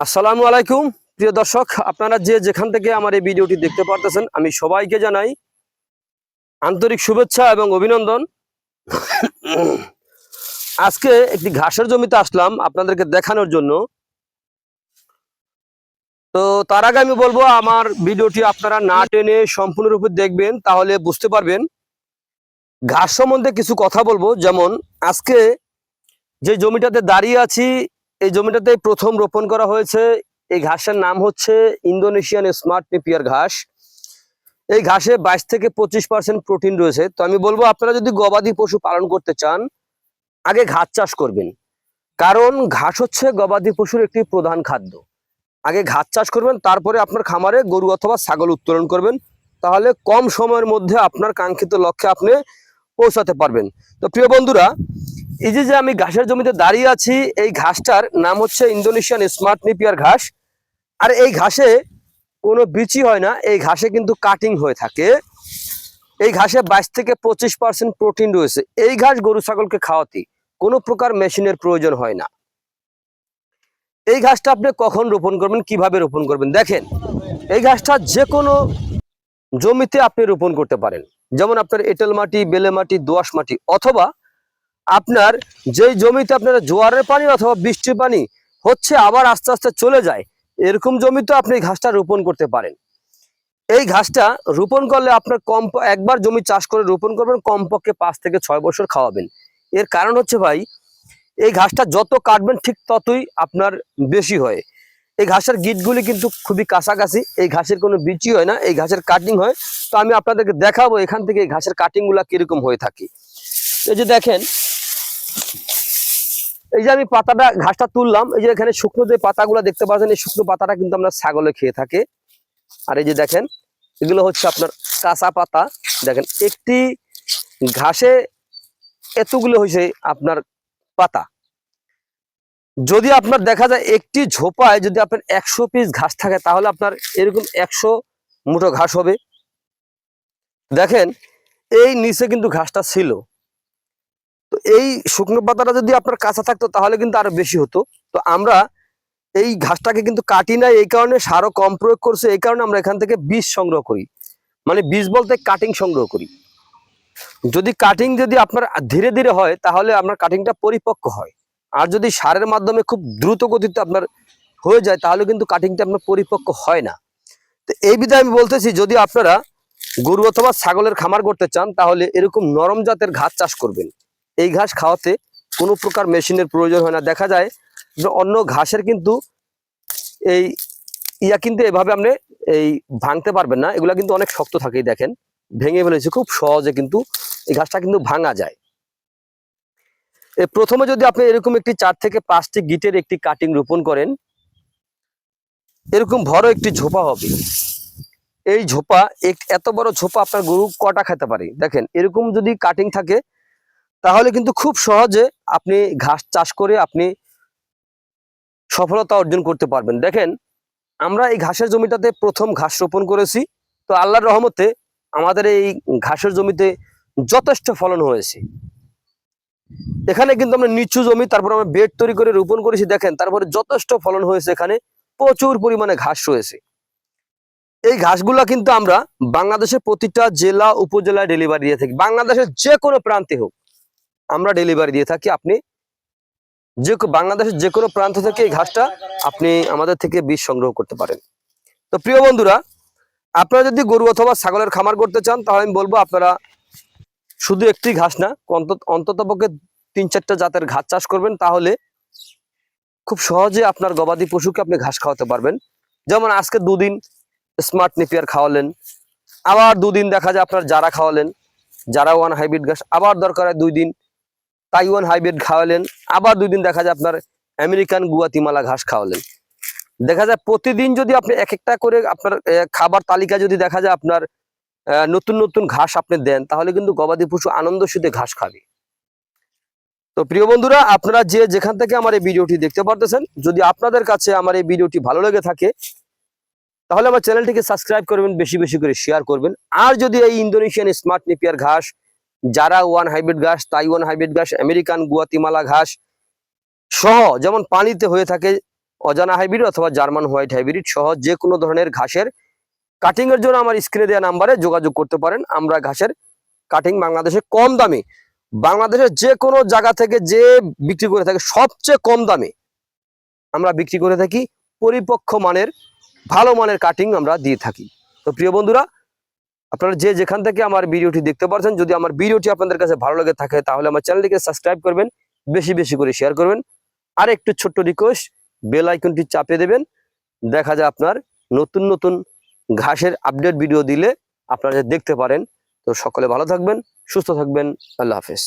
আসসালামু আলাইকুম, প্রিয় দর্শক, আপনারা যে যেখান থেকে আমার এই ভিডিওটি দেখতে পারতেছেন, আমি সবাইকে জানাই আন্তরিক শুভেচ্ছা এবং অভিনন্দন। আজকে একটি ঘাসের জমিতে আসলাম আপনাদেরকে দেখানোর জন্য। তো তার আগে আমি বলব, আমার ভিডিওটি আপনারা না টেনে সম্পূর্ণরূপে দেখবেন, তাহলে বুঝতে পারবেন। ঘাস সম্বন্ধে কিছু কথা বলব, যেমন আজকে যে জমিটাতে দাঁড়িয়ে আছি এই জমিটাতে প্রথম রোপণ করা হয়েছে। এই ঘাসের নাম হচ্ছে ইন্দোনেশিয়ান স্মার্ট নেপিয়ার ঘাস। এই ঘাসে বাইশ থেকে পঁচিশ পার্সেন্ট প্রোটিন রয়েছে। তো আমি বলব, আপনারা যদি গবাদি পশু পালন করতে চান, আগে ঘাস চাষ করবেন। কারণ ঘাস হচ্ছে গবাদি পশুর একটি প্রধান খাদ্য। আগে ঘাস চাষ করবেন, তারপরে আপনার খামারে গরু অথবা ছাগল উত্তোলন করবেন। তাহলে কম সময়ের মধ্যে আপনার কাঙ্ক্ষিত লক্ষ্যে আপনি পৌঁছাতে পারবেন। তো প্রিয় বন্ধুরা এই যে যে আমি ঘাসের জমিতে দাঁড়িয়ে আছি, এই ঘাসটার নাম হচ্ছে ইন্দোনেশিয়ান স্মার্ট নিপিয়ার ঘাস। আর এই ঘাসে কোনো বিচি হয় না, এই ঘাসে কিন্তু কাটিং হয়ে থাকে। এই ঘাসে বাইশ থেকে পঁচিশ পার্সেন্ট প্রোটিন রয়েছে। এই ঘাস গরু ছাগলকে খাওয়াতে কোনো প্রকার মেশিনের প্রয়োজন হয় না। এই ঘাসটা আপনি কখন রোপণ করবেন, কীভাবে রোপণ করবেন, দেখেন। এই ঘাসটা যে কোনো জমিতে আপনি রোপণ করতে পারেন। যেমন আপনার এঁটেল মাটি, বেলে মাটি দোআঁশ মাটি, অথবা আপনার যেই জমিতে আপনার জোয়ারের পানি অথবা বৃষ্টির পানি হচ্ছে আবার আস্তে আস্তে চলে যায়, এরকম জমিতে আপনি ঘাসটা রোপণ করতে পারেন। এই ঘাসটা রোপণ করলে আপনার কম একবার জমি চাষ করে রোপণ করবেন, কমপক্ষে পাঁচ থেকে ছয় বছর খাওয়াবেন। এর কারণ হচ্ছে ভাই, এই ঘাসটা যত কাটবেন ঠিক ততই আপনার বেশি হয়। এই ঘাসের গিটগুলি কিন্তু খুবই কাছাকাছি, এই ঘাসের কোনো বিচি হয় না, এই ঘাসের কাটিং হয়। তো আমি আপনাদেরকে দেখাবো এখান থেকে এই ঘাসের কাটিংগুলা কীরকম হয়ে থাকে। এই যে দেখেন এই যে আমি পাতাটা, ঘাসটা তুললাম, এই যে এখানে শুকনো যে পাতাগুলো দেখতে পাচ্ছেন, এই শুকনো পাতাটা কিন্তু আমরা ছাগলে খেয়ে থাকে। আর এই যে দেখেন, এগুলো হচ্ছে আপনার কাঁচা পাতা। দেখেন, একটি ঘাসে এতগুলো হয়েছে আপনার পাতা। যদি আপনার দেখা যায় একটি ঝোপায় যদি আপনার একশো পিস ঘাস থাকে, তাহলে আপনার এরকম একশো মুঠো ঘাস হবে। দেখেন, এই নিচে কিন্তু ঘাসটা ছিল। তো এই শুকনো পাতাটা যদি আপনার কাঁচা থাকতো, তাহলে কিন্তু আরও বেশি হতো। তো আমরা এই ঘাসটাকে কিন্তু কাটি নাই, এই কারণে সারও কম প্রয়োগ করছে, এই কারণে আমরা এখান থেকে বীজ সংগ্রহ করি। মানে বীজ বলতে কাটিং সংগ্রহ করি। যদি কাটিং যদি আপনার ধীরে ধীরে হয়, তাহলে আপনার কাটিংটা পরিপক্ক হয়। আর যদি সারের মাধ্যমে খুব দ্রুত গতিতে আপনার হয়ে যায়, তাহলে কিন্তু কাটিংটা আপনার পরিপক্ক হয় না। তো এই বিধায় আমি বলতেছি, যদি আপনারা গরু অথবা ছাগলের খামার করতে চান, তাহলে এরকম নরম জাতের ঘাস চাষ করবেন। এই ঘাস খাওয়াতে কোনো প্রকার মেশিনের প্রয়োজন হয় না। দেখা যায় অন্য ঘাসের কিন্তু এই ইয়া কিন্তু এভাবে আপনি এই ভাঙতে পারবেন না। এগুলা কিন্তু অনেক শক্ত থাকে দেখেন। ভেঙে ফেলেছে, খুব সহজে কিন্তু এই ঘাসটা কিন্তু ভাঙা যায়। প্রথমে যদি আপনি এরকম একটি চার থেকে পাঁচটি গিটের একটি কাটিং রোপণ করেন, এরকম বড় একটি ঝোপা হবে। এই ঝোপা, এক- এত বড় ঝোপা আপনার গরু কটা খেতে পারে? দেখেন, এরকম যদি কাটিং থাকে তাহলে কিন্তু খুব সহজে আপনি ঘাস চাষ করে আপনি সফলতা অর্জন করতে পারবেন। দেখেন, আমরা এই ঘাসের জমিটাতে প্রথম ঘাস রোপণ করেছি। তো আল্লাহর রহমতে আমাদের এই ঘাসের জমিতে যথেষ্ট ফলন হয়েছে। এখানে কিন্তু আমরা নিচু জমি, তারপর আমরা বেড তৈরি করে রোপণ করেছি। দেখেন, তারপরে যথেষ্ট ফলন হয়েছে এখানে। প্রচুর পরিমাণে ঘাস রয়েছে। এই ঘাসগুলা কিন্তু আমরা বাংলাদেশের প্রতিটা জেলা, উপজেলায় ডেলিভারি দিয়ে থাকি। বাংলাদেশের যে কোনো প্রান্তে হোক। আমরা ডেলিভারি দিয়ে থাকি। আপনি যে বাংলাদেশের যে কোনো প্রান্ত থেকে এই ঘাসটা আপনি আমাদের থেকে বীজ সংগ্রহ করতে পারেন। তো প্রিয় বন্ধুরা, আপনারা যদি গরু অথবা ছাগলের খামার করতে চান, তাহলে আমি বলব আপনারা শুধু একটি ঘাস না, অন্তত পক্ষে তিন চারটা জাতের ঘাস চাষ করবেন। তাহলে খুব সহজে আপনার গবাদি পশুকে আপনি ঘাস খাওয়াতে পারবেন। যেমন আজকে দুদিন স্মার্ট নেপিয়ার খাওয়ালেন, আবার দুদিন দেখা যায় আপনার যারা খাওয়ালেন যারা ওয়ান হাইব্রিড ঘাস, আবার দরকার হয় দুই দিন তাইওয়ান হাইব্রিড খাওয়ালেন। আবার দুই দিন দেখা যায় আপনার আমেরিকান গুয়াতিমালা ঘাস খাওয়ালেন। দেখা যায় প্রতিদিন যদি আপনি এক একটা করে আপনার খাবার তালিকা যদি দেখা যায় আপনার নতুন নতুন ঘাস আপনি দেন, তাহলে কিন্তু গবাদি পশু আনন্দ সুদে ঘাস খাবে। তো প্রিয় বন্ধুরা, আপনারা যে যেখান থেকে আমার এই ভিডিওটি দেখতে পারতেছেন, যদি আপনাদের কাছে আমার এই ভিডিওটি ভালো লেগে থাকে, তাহলে আমার চ্যানেলটিকে সাবস্ক্রাইব করবেন, বেশি বেশি করে শেয়ার করবেন। আর যদি এই ইন্দোনেশিয়ান স্মার্ট নেপিয়ার ঘাস যারা ওয়ান হাইব্রিড ঘাস, তাইওয়ান হাইব্রিড ঘাস, আমেরিকান গুয়াতিমালা ঘাস সহ যেমন পানিতে হয়ে থাকে অজানা হাইব্রিড অথবা জার্মান হোয়াইট হাইব্রিড সহ যে কোনো ধরনের ঘাসের কাটিং এর জন্য আমার স্ক্রিনে দেওয়া নাম্বারে যোগাযোগ করতে পারেন। আমরা ঘাসের কাটিং বাংলাদেশে কম দামে, বাংলাদেশের যে কোনো জায়গা থেকে যে বিক্রি করে থাকে সবচেয়ে কম দামে আমরা বিক্রি করে থাকি। পরিপক্ষ মানের, ভালো মানের কাটিং আমরা দিয়ে থাকি। তো প্রিয় বন্ধুরা আপনারা যে যেখান থেকে আমার ভিডিওটি দেখতে পারছেন, যদি আমার ভিডিওটি আপনাদের কাছে ভালো লাগে থাকে, তাহলে আমার চ্যানেলটিকে সাবস্ক্রাইব করবেন, বেশি বেশি করে শেয়ার করবেন। আর একটু ছোট্ট রিকোয়েস্ট বেল আইকনটি চাপিয়ে দেবেন। দেখা যায় আপনার নতুন নতুন ঘাসের আপডেট ভিডিও দিলে আপনারা দেখতে পারেন। তো সকলে ভালো থাকবেন, সুস্থ থাকবেন, আল্লাহ হাফেজ।